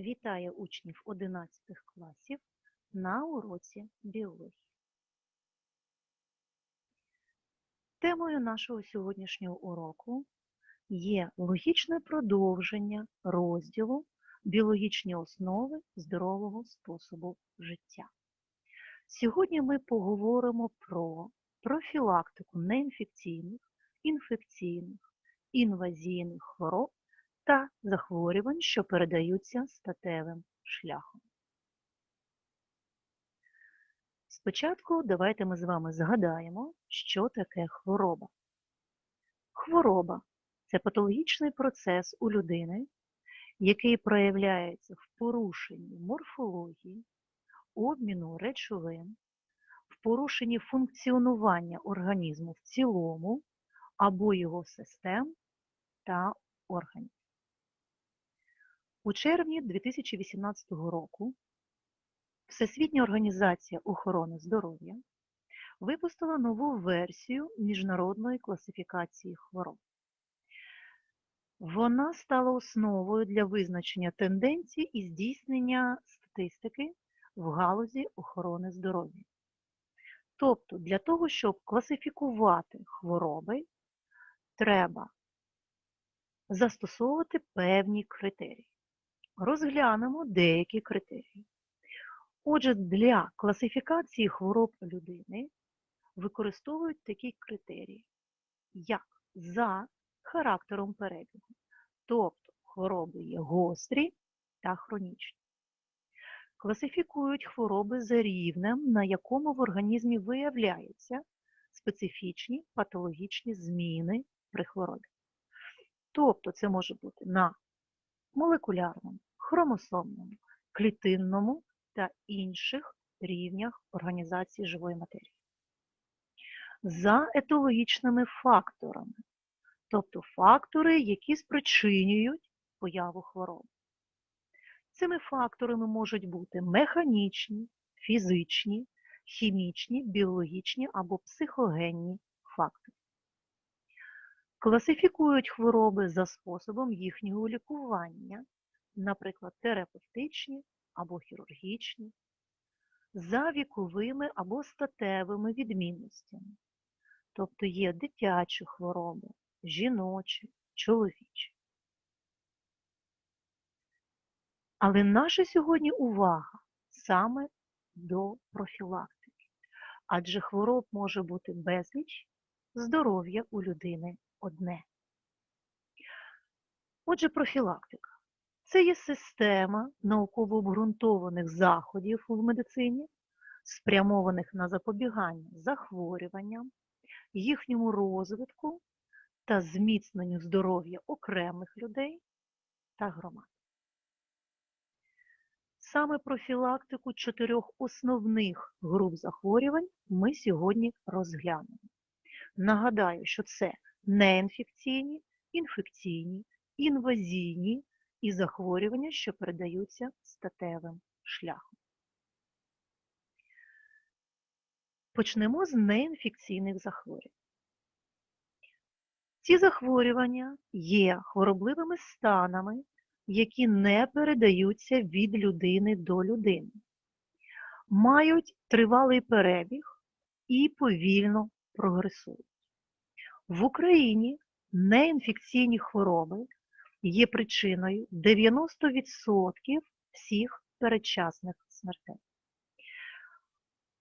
Вітає учнів 11 класів на уроці біології. Темою нашого сьогоднішнього уроку є логічне продовження розділу біологічні основи здорового способу життя. Сьогодні ми поговоримо про профілактику неінфекційних, інфекційних, інвазійних хвороб та захворювань, що передаються статевим шляхом. Спочатку давайте ми з вами згадаємо, що таке хвороба. Хвороба це патологічний процес у людини, який проявляється в порушенні морфології, обміну речовин, в порушенні функціонування організму в цілому або його систем та органів. У червні 2018 року Всесвітня організація охорони здоров'я випустила нову версію міжнародної класифікації хвороб. Вона стала основою для визначення тенденцій і здійснення статистики в галузі охорони здоров'я. Тобто, для того, щоб класифікувати хвороби, треба застосовувати певні критерії. Розглянемо деякі критерії. Отже, для класифікації хвороб людини використовують такі критерії, як за характером перебігу, тобто хвороби є гострі та хронічні. Класифікують хвороби за рівнем, на якому в організмі виявляються специфічні патологічні зміни при хворобі. Тобто це може бути на молекулярному, хромосомному, клітинному та інших рівнях організації живої матерії. За етологічними факторами, тобто фактори, які спричинюють появу хвороб. Цими факторами можуть бути механічні, фізичні, хімічні, біологічні або психогенні фактори. Класифікують хвороби за способом їхнього лікування, наприклад, терапевтичні або хірургічні, за віковими або статевими відмінностями, тобто є дитячі хвороби, жіночі, чоловічі. Але наша сьогодні увага саме до профілактики, адже хвороб може бути безліч, здоров'я у людини одне. Отже, профілактика. Це є система науково обґрунтованих заходів в медицині, спрямованих на запобігання захворюванням, їхньому розвитку та зміцненню здоров'я окремих людей та громад. Саме профілактику чотирьох основних груп захворювань ми сьогодні розглянемо. Нагадаю, що це неінфекційні, інфекційні, інвазійні і захворювання, що передаються статевим шляхом. Почнемо з неінфекційних захворювань. Ці захворювання є хворобливими станами, які не передаються від людини до людини, мають тривалий перебіг і повільно прогресують. В Україні неінфекційні хвороби є причиною 90% всіх передчасних смертей.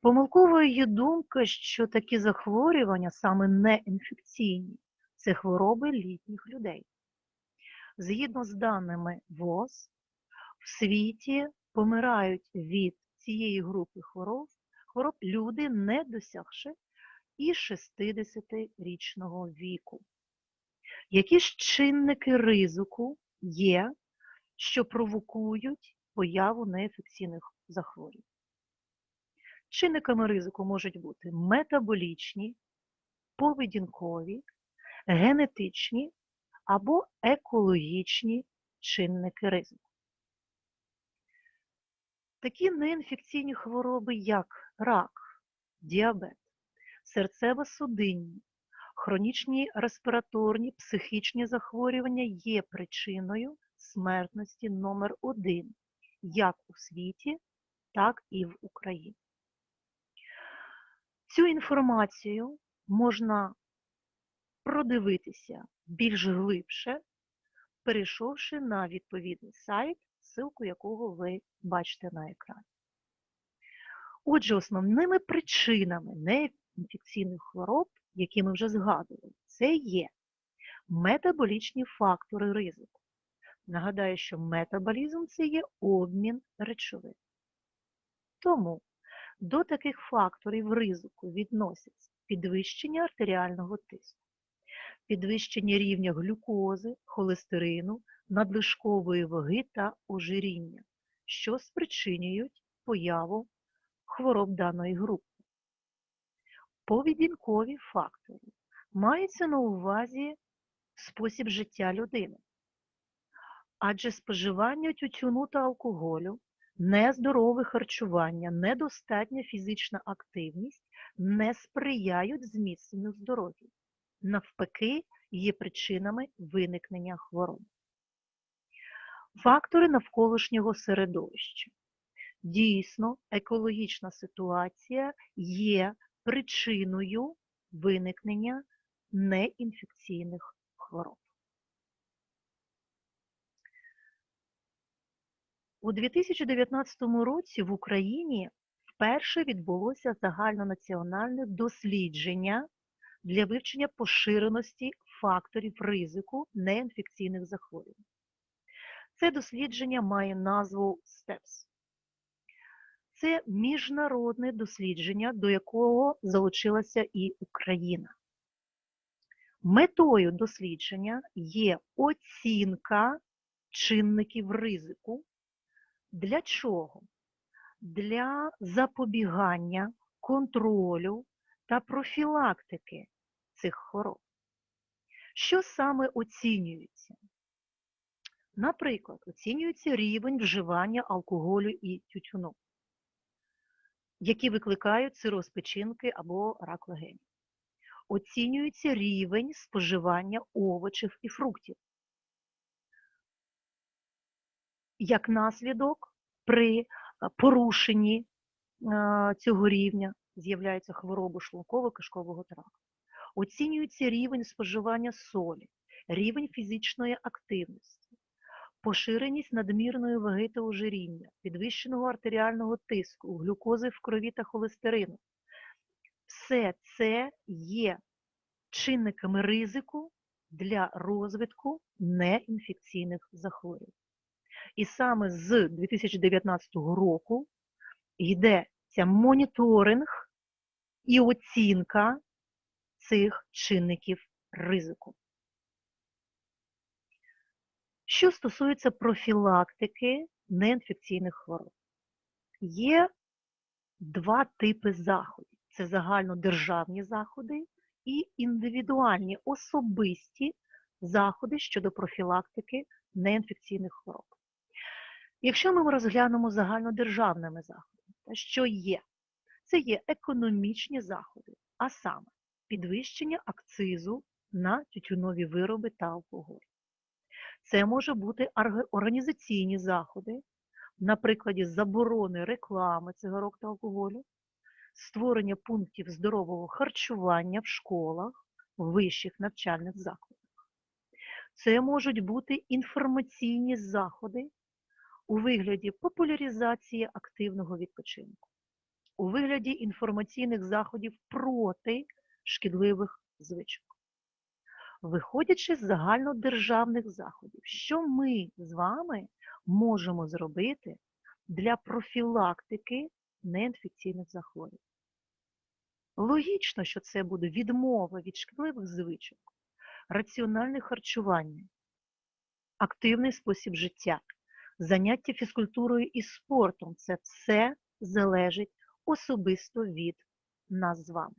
Помилковою є думка, що такі захворювання, саме неінфекційні, це хвороби літніх людей. Згідно з даними ВОЗ, в світі помирають від цієї групи хвороб, хвороб люди, не досягши і 60-річного віку. Які ж чинники ризику є, що провокують появу неінфекційних захворювань? Чинниками ризику можуть бути метаболічні, поведінкові, генетичні або екологічні чинники ризику. Такі неінфекційні хвороби, як рак, діабет, серцево-судинні, хронічні респіраторні психічні захворювання є причиною смертності номер один як у світі, так і в Україні. Цю інформацію можна продивитися більш глибше, перейшовши на відповідний сайт, ссылку якого ви бачите на екрані. Отже, основними причинами неінфекційних хвороб, які ми вже згадували, це є метаболічні фактори ризику. Нагадаю, що метаболізм це є обмін речовин. Тому до таких факторів ризику відносяться підвищення артеріального тиску, підвищення рівня глюкози, холестерину, надлишкової ваги та ожиріння, що спричинюють появу хвороб даної групи. Поведінкові фактори мається на увазі спосіб життя людини. Адже споживання тютюну та алкоголю, нездорове харчування, недостатня фізична активність не сприяють зміцненню здоров'я. Навпаки, є причинами виникнення хвороб. Фактори навколишнього середовища. Дійсно, екологічна ситуація є причиною виникнення неінфекційних хвороб. У 2019 році в Україні вперше відбулося загальнонаціональне дослідження для вивчення поширеності факторів ризику неінфекційних захворювань. Це дослідження має назву STEPS. Це міжнародне дослідження, до якого залучилася і Україна. Метою дослідження є оцінка чинників ризику. Для чого? Для запобігання, контролю та профілактики цих хвороб. Що саме оцінюється? Наприклад, оцінюється рівень вживання алкоголю і тютюну, які викликають цироз печінки або рак легенів. Оцінюється рівень споживання овочів і фруктів. Як наслідок, при порушенні цього рівня з'являється хвороба шлунково-кишкового тракту. Оцінюється рівень споживання солі, рівень фізичної активності, поширеність надмірної ваги та ожиріння, підвищеного артеріального тиску, глюкози в крові та холестерину. Все це є чинниками ризику для розвитку неінфекційних захворювань. І саме з 2019 року йдеться моніторинг і оцінка цих чинників ризику. Що стосується профілактики неінфекційних хвороб, є два типи заходів: це загальнодержавні заходи і індивідуальні особисті заходи щодо профілактики неінфекційних хвороб. Якщо ми розглянемо загальнодержавними заходами, що є? Це є економічні заходи, а саме підвищення акцизу на тютюнові вироби та алкоголь. Це може бути організаційні заходи, на прикладі заборони реклами цигарок та алкоголю, створення пунктів здорового харчування в школах, в вищих навчальних закладах. Це можуть бути інформаційні заходи у вигляді популяризації активного відпочинку, у вигляді інформаційних заходів проти шкідливих звичок. Виходячи з загальнодержавних заходів, що ми з вами можемо зробити для профілактики неінфекційних захворювань? Логічно, що це буде відмова від шкідливих звичок, раціональне харчування, активний спосіб життя, заняття фізкультурою і спортом це все залежить особисто від нас з вами.